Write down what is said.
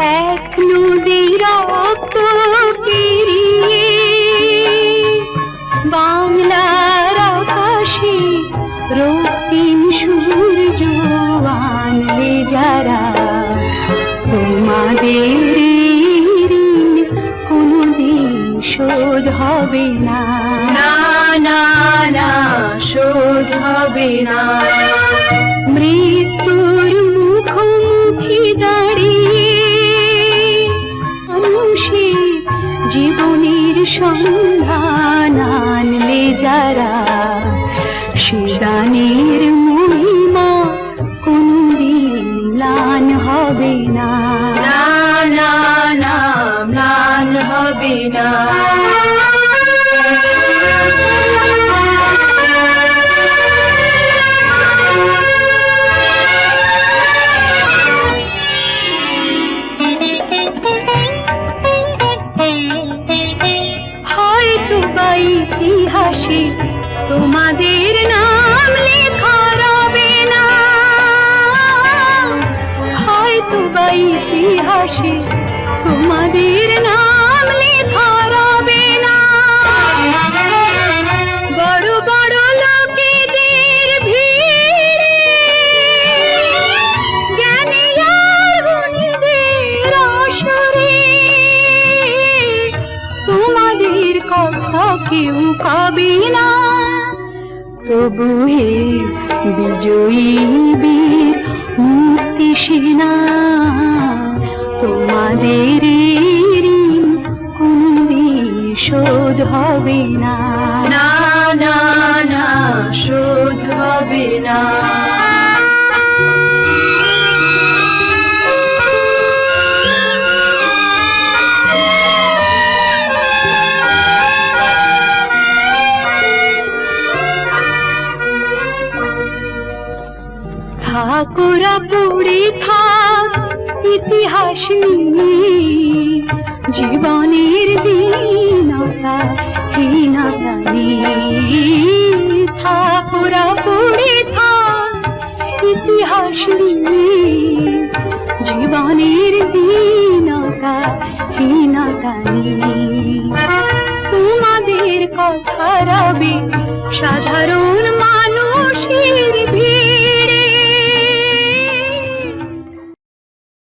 এক নদী রক্ত পেরিয়ে বাংলার আকাশে রক্তিম সূর্য আনলে যারা, তোমাদের ঋণ কোনদিন শোধ হবে না না না, শোধ হবে না। সন্ধান আনলে যারা শিদানের মহিমা কোনদিন ম্লান হবে না। না না না, ম্লান হবে না। ইতিহাসে তোমাদের নাম লেখা রবে না। হয়তো বা ইতিহাসে কেউ কবে না। তবু হে বিজয়ী বীর, মুক্তি সেনা, তোমাদের কোন কোনদিন শোধ হবে না না ঠাকুরা পড়ে থাক, ইতিহাস জীবনের দীনতা হীনতা ঠাকুরা পড়ে থাক, ইতিহাস জীবনের দীনতা হীনতা তোমাদের কথা রবে, সাধা